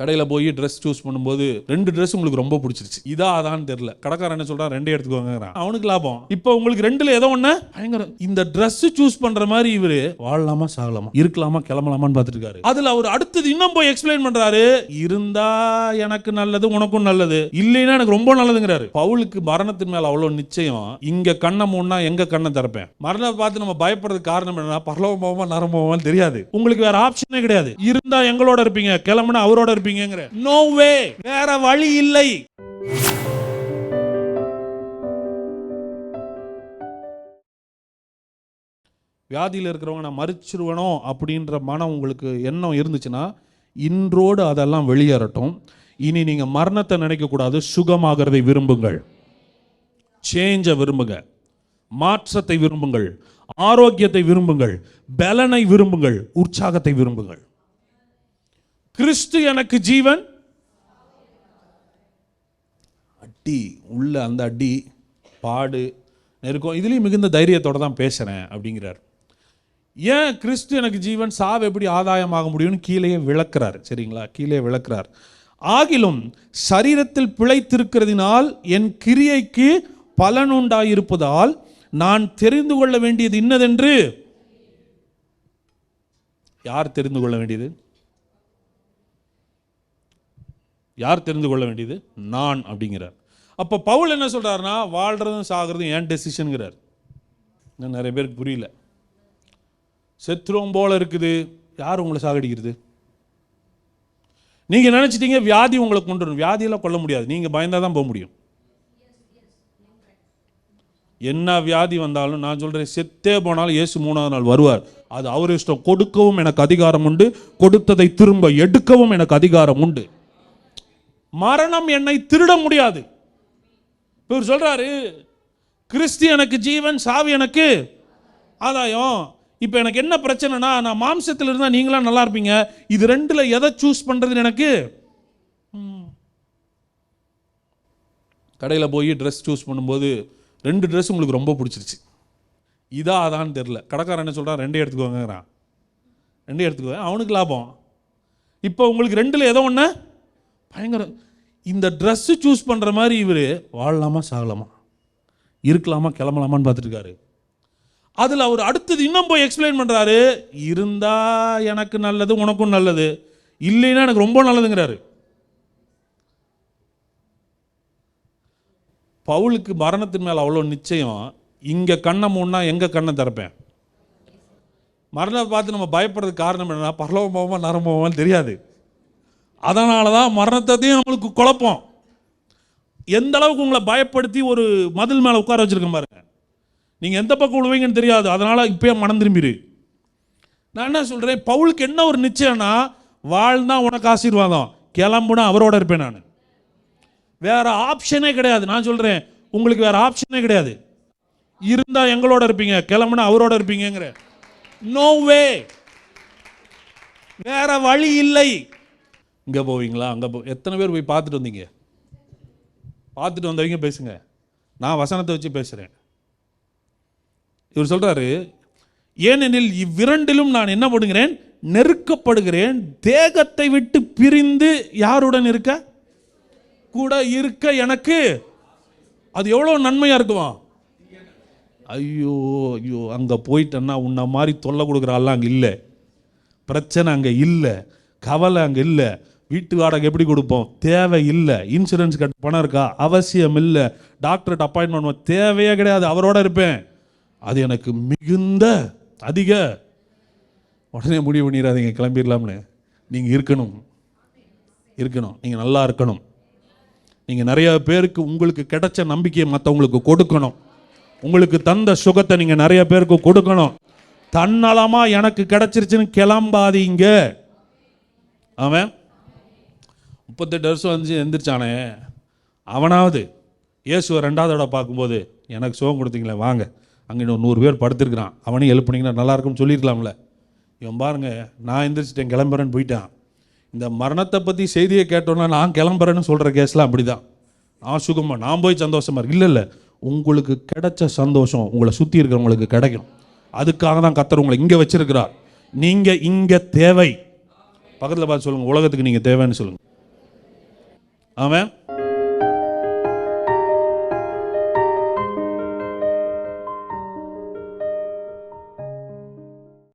கடையில் போய் dress choose பண்ணும்போது ரெண்டு ட்ரெஸ் உங்களுக்கு ரொம்ப பிடிச்சிருச்சு. இதா அதான்னு தெரியல. கடைக்காரன் என்ன சொல்றான்? ரெண்டே எடுத்துக்கோங்கிறான் அவனுக்கு லாபம். இப்போ உங்களுக்கு ரெண்டுல ஏதோ ஒன்று பயங்கர இந்த ட்ரெஸ் சூஸ் பண்ற மாதிரி இவரு வாழலாமா சாகலாமா இருக்கலாமா கிளம்பலாமான்னு பார்த்துட்டு இருக்காரு அதுல அவர் அடுத்தது இன்னும் போய் எக்ஸ்பிளைன் பண்றாரு. இருந்தா எனக்கு நல்லது உனக்கும் நல்லது. இல்லைன்னா எனக்கு ரொம்ப நல்லதுங்கிறாரு. பவுலுக்கு மரணத்தின் மேல அவ்வளவு நிச்சயம். இங்க கண்ணை மூணா எங்க கண்ணை திறப்பேன்? மரணத்தை பார்த்து நம்ம பயப்படுறதுக்கு காரணம் என்னன்னா பரலோகமாவா நரம்பமாவான்னு தெரியாது. உங்களுக்கு வேற ஆப்ஷனே கிடையாது. இருந்தா எங்களோட இருப்பீங்க. கிளம்புனா அவரோட இருப்பீங்கிற நோ வே வேற வழி இல்லை. வியாதியில் இருக்கிறவங்க நான் மறிச்சிருவனோ அப்படின்ற மனம் உங்களுக்கு எண்ணம் இருந்துச்சுன்னா இன்றோடு அதெல்லாம் வெளியேறட்டும். இனி நீங்கள் மரணத்தை நினைக்கக்கூடாது சுகமாகிறதை விரும்புங்கள். சேஞ்சை விரும்புங்க. மாற்றத்தை விரும்புங்கள். ஆரோக்கியத்தை விரும்புங்கள். பலனை விரும்புங்கள். உற்சாகத்தை விரும்புங்கள். கிறிஸ்து எனக்கு ஜீவன். அடி உள்ள அந்த அடி பாடு நெருக்கம் இதுலேயும் மிகுந்த தைரியத்தோட தான் பேசுகிறேன் அப்படிங்கிறார். ஏன் கிறிஸ்து எனக்கு ஜீவன்? சாவு எப்படி ஆதாயமாக முடியும்னு கீழே விளக்குறார். சரிங்களா? கீழே விளக்குறார். ஆகிலும் சரீரத்தில் பிழைத்திருக்கிறதினால் என் கிரியைக்கு பலனுண்டாயிருப்பதால் நான் தெரிந்து கொள்ள வேண்டியது இன்னதென்று? யார் தெரிந்து கொள்ள வேண்டியது? யார் தெரிந்து கொள்ள வேண்டியது? நான் அப்படிங்கிறார். அப்போ பவுல் என்ன சொல்கிறாருன்னா வாழ்கிறதும் சாகிறதும் ஏன் டெசிஷனுங்கிறார் இன்னும் நிறைய பேருக்கு புரியல. செத்துரும் போல் இருக்குது. யார் உங்களை சாகடிக்கிறது? நீங்கள் நினச்சிட்டீங்க வியாதி உங்களை கொண்டு வரும். வியாதியெல்லாம் கொள்ள முடியாது. நீங்கள் பயந்தால் தான் போக முடியும். என்ன வியாதி வந்தாலும் நான் சொல்கிறேன் செத்தே போனாலும் இயேசு மூணாவது நாள் வருவார். அது அவர் இஷ்டம் கொடுக்கவும் எனக்கு அதிகாரம் உண்டு. கொடுத்ததை திரும்ப எடுக்கவும் எனக்கு அதிகாரம் உண்டு. மரணம் என்னை திருட முடியாது. இவர் சொல்கிறாரு கிறிஸ்து எனக்கு ஜீவன் சாவி எனக்கு ஆதாயம். இப்போ எனக்கு என்ன பிரச்சனைனா நான் மாம்சத்தில் இருந்தால் நீங்களாம் நல்லா இருப்பீங்க. இது ரெண்டில் எதை சூஸ் பண்ணுறதுன்னு எனக்கு? கடையில் போய் ட்ரெஸ் சூஸ் பண்ணும்போது ரெண்டு ட்ரெஸ் உங்களுக்கு ரொம்ப பிடிச்சிருச்சு. இதா அதான்னு தெரில கடைக்காரன் என்ன சொல்கிறான் ரெண்டே எடுத்துக்கோங்கிறான் ரெண்டே எடுத்துக்கோ அவனுக்கு லாபம். இப்போ உங்களுக்கு ரெண்டில் ஏதோ ஒன்று பயங்கர இந்த ட்ரெஸ்ஸு சூஸ் பண்ணுற மாதிரி இவர் வாழலாமா சாகலாமா? இருக்கலாமா கிளம்பலாமான்னு பார்த்துருக்காரு அதில் அவர் அடுத்தது இன்னும் போய் எக்ஸ்பிளைன் பண்ணுறாரு இருந்தால் எனக்கு நல்லது உனக்கும் நல்லது. இல்லைன்னா எனக்கு ரொம்ப நல்லதுங்கிறாரு. பவுலுக்கு மரணத்தின் மேலே அவ்வளோ நிச்சயம் இங்கே கண்ணை மூணா எங்கே கண்ணை திறப்பேன்? மரணத்தை பார்த்து நம்ம பயப்படுறதுக்கு காரணம் என்னன்னா பரலோகமாவா நரம்பமாவான்னு தெரியாது. அதனால தான் மரணத்தையும் நம்மளுக்கு குழப்பம். எந்த அளவுக்கு உங்களை பயப்படுத்தி ஒரு மதில் மேலே உட்கார வச்சுருக்கேன் பாருங்க. நீங்கள் எந்த பக்கம் விழுவீங்கன்னு தெரியாது. அதனால் இப்போயே மனம் திரும்பிடு. நான் என்ன சொல்கிறேன் பவுலுக்கு என்ன ஒரு நிச்சயம்னா வாழ்ந்தால் உனக்கு ஆசீர்வாதம். கிளம்புனா அவரோட இருப்பேன் நான். வேறு ஆப்ஷனே கிடையாது. நான் சொல்கிறேன் உங்களுக்கு வேறு ஆப்ஷனே கிடையாது. இருந்தால் எங்களோட இருப்பீங்க. கிளம்புனா அவரோட இருப்பீங்கங்கிற. நோ வே வேற வழி இல்லை. இங்கே போவீங்களா? அங்கே போ எத்தனை பேர் போய் பார்த்துட்டு வந்தீங்க? பார்த்துட்டு வந்தவங்க பேசுங்க. நான் வசனத்தை வச்சு பேசுகிறேன் இவர் சொல்கிறாரு ஏனெனில் இவ்விரண்டிலும் நான் என்ன பண்ணுகிறேன் நெருக்கப்படுகிறேன். தேகத்தை விட்டு பிரிந்து யாருடன் இருக்க? கூட இருக்க எனக்கு. அது எவ்வளோ நன்மையாக இருக்குமா? ஐயோ ஐயோ அங்கே போயிட்டேன்னா உன்னை மாதிரி தொல்லை கொடுக்குற அங்கே இல்லை. பிரச்சனை அங்கே இல்லை. கவலை அங்கே இல்லை. வீட்டு வாடகை எப்படி கொடுப்போம்? தேவை இல்லை இன்சூரன்ஸ் கட்ட பணம் இருக்கா? அவசியம் இல்லை டாக்டர்கிட்ட அப்பாயின்மெண்ட் தேவையே கிடையாது. அவரோட இருப்பேன். அது எனக்கு மிகுந்த அதிக. உடனே முடிவு பண்ணிடாதீங்க. கிளம்பிடலாம்னு. நீங்கள் இருக்கணும். இருக்கணும். நீங்கள் நல்லா இருக்கணும். நீங்கள் நிறைய பேருக்கு உங்களுக்கு கிடைச்ச நம்பிக்கையை மற்றவங்களுக்கு கொடுக்கணும். உங்களுக்கு தந்த சுகத்தை நீங்கள் நிறைய பேருக்கு கொடுக்கணும். தன்னலமாக எனக்கு கிடைச்சிருச்சுன்னு கிளம்பாதீங்க. அவன் முப்பத்தெட்டு வருஷம் வந்து எந்திரிச்சானே. அவனாவது இயேசுவை ரெண்டாவது தடவை பார்க்கும்போது எனக்கு சுகம் கொடுத்தீங்களே வாங்க. அங்கே இன்னும் நூறு பேர் படுத்திருக்கிறான். அவனையும் எழுப்புனீங்கன்னா நல்லாயிருக்கும்னு சொல்லியிருக்கலாம்ல. இவன் பாருங்க நான் எந்திரிச்சிட்டேன் கிளம்புறேன்னு போயிட்டான். இந்த மரணத்தை பற்றி செய்தியை கேட்டோன்னா நான் கிளம்புறேன்னு சொல்கிற கேஸ்லாம் அப்படி தான் நான் சுகமாக நான் போய் சந்தோஷமா இருக்கு இல்லை இல்லை உங்களுக்கு கிடைச்ச சந்தோஷம் உங்களை சுற்றி இருக்கிறவங்களுக்கு கிடைக்கும். அதுக்காக தான் கத்தர் உங்களை இங்கே வச்சிருக்கிறார். நீங்கள் இங்கே தேவை. பக்கத்தில் பார்த்து சொல்லுங்கள் உலகத்துக்கு நீங்கள் தேவைன்னு சொல்லுங்கள் Amen